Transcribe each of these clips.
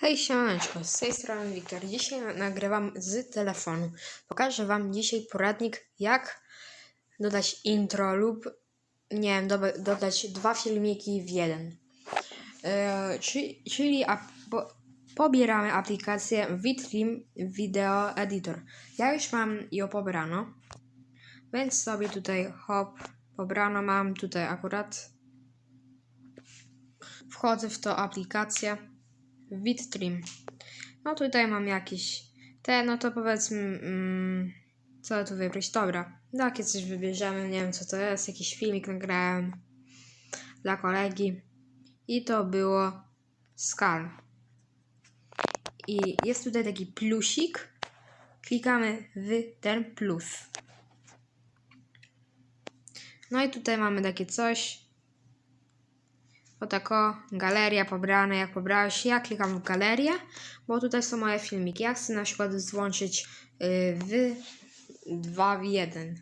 Hej, siemaneczko, z tej strony Wiktor. Dzisiaj nagrywam z telefonu. Pokażę Wam dzisiaj poradnik, jak dodać intro lub, nie wiem, dobe- dodać dwa filmiki w jeden. Yy, czyli czyli ap- po, pobieramy aplikację Vitrim Video Editor. Ja już mam ją pobrano, więc sobie tutaj hop, pobrano mam tutaj akurat. Wchodzę w tą aplikację. Wittrim. No tutaj mam jakieś te, no to powiedzmy, mm, co tu wybrać? Dobra, takie coś wybierzemy, nie wiem co to jest, jakiś filmik nagrałem dla kolegi i to było skal. I jest tutaj taki plusik, klikamy w ten plus. No i tutaj mamy takie coś, o tako, galeria pobrane, jak pobrałeś, ja klikam w galerię, bo tutaj są moje filmiki. Ja chcę na przykład złączyć y, w 2 w 1.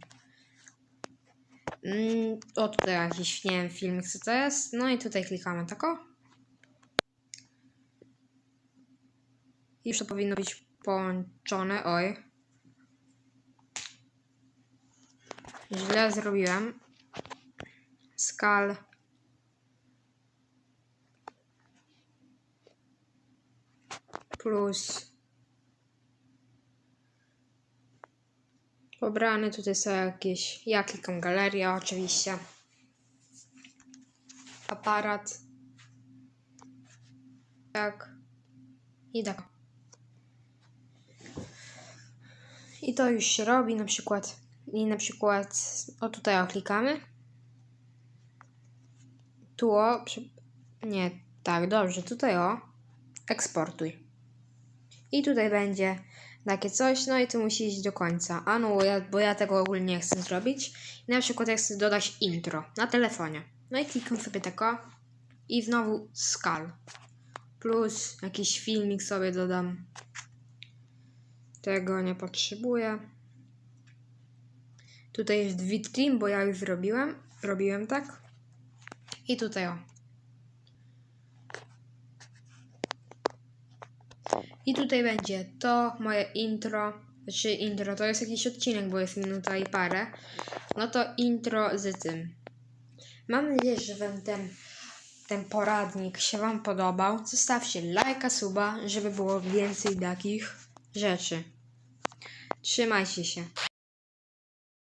Mm, o tutaj jakiś, nie wiem, filmik co to jest. No i tutaj klikamy tako. I już to powinno być połączone, oj. Źle zrobiłem. Skal. Plus. Pobrane tutaj są jakieś ja klikam galeria oczywiście. Aparat. Tak. I tak. I to już się robi na przykład i na przykład o tutaj o klikamy. Tu o nie tak dobrze tutaj o. Eksportuj i tutaj będzie takie coś, no i tu musi iść do końca. A no, ja, bo ja tego ogólnie nie chcę zrobić. Na przykład ja chcę dodać intro na telefonie. No i klikam sobie tako i znowu skal. Plus jakiś filmik sobie dodam. Tego nie potrzebuję. Tutaj jest Vitrim, bo ja już zrobiłem. Robiłem tak. I tutaj o. I tutaj będzie to moje intro, znaczy intro, to jest jakiś odcinek, bo jest minuta i parę. No to intro z tym. Mam nadzieję, że wam ten, ten poradnik się wam podobał. Zostawcie lajka, suba, żeby było więcej takich rzeczy. Trzymajcie się.